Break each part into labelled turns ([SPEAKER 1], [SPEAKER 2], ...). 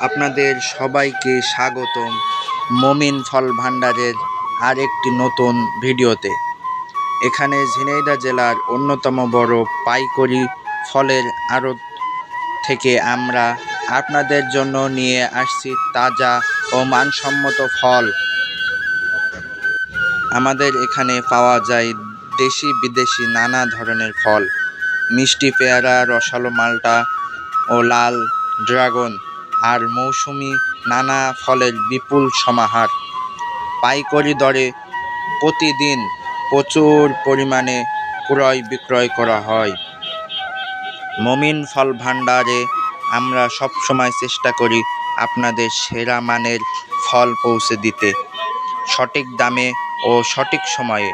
[SPEAKER 1] আপনাদের সবাইকে স্বাগতম মমিন ফল ভাণ্ডারের আরেকটি নতুন ভিডিওতে। এখানে ঝিনাইদা জেলার অন্যতম বড় পাইকারি ফলের আড়ত থেকে আমরা আপনাদের জন্য নিয়ে আসছি তাজা ও মানসম্মত ফল। আমাদের এখানে পাওয়া যায় দেশি বিদেশি নানা ধরনের ফল। মিষ্টি পেয়ারা, রসালো মালটা ও লাল ড্রাগন। আর মৌসুমি নানা ফলের বিপুল সমাহার। পাইকারি দরে প্রতিদিন প্রচুর পরিমাণে ক্রয় বিক্রয় করা হয়। মমিন ফল ভাণ্ডারে আমরা সব সময় চেষ্টা করি আপনাদের সেরা মানের ফল পৌঁছে দিতে, সঠিক দামে ও সঠিক সময়ে।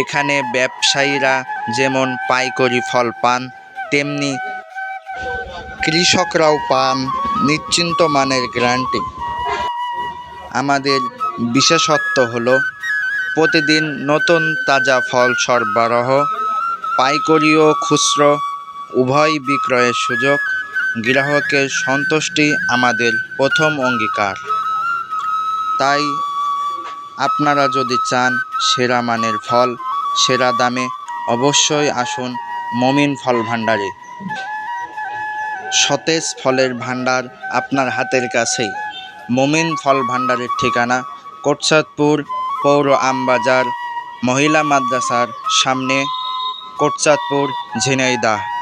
[SPEAKER 1] এখানে ব্যবসায়ীরা যেমন পাইকারি ফল পান, তেমনি কৃষকরাও পান নিশ্চিন্ত মানের গ্যারান্টি। আমাদের বিশেষত্ব হলো, প্রতিদিন নতুন তাজা ফল সরবরাহ, পাইকারি ও খুচরো উভয় বিক্রয়ের সুযোগ, গ্রাহকের সন্তুষ্টি আমাদের প্রথম অঙ্গীকার। তাই আপনারা যদি চান সেরা মানের ফল, সেরা দামে অবশ্যই আসুন মমিন ফল ভাণ্ডারে। সতেজ ফলের ভাণ্ডার আপনার হাতের কাছেই। মোমিন ফল ভাণ্ডারের ঠিকানা কোটচাঁদপুর পৌর আমবাজার, মহিলা মাদ্রাসার সামনে কোটচাঁদপুর ঝিনাইদহ।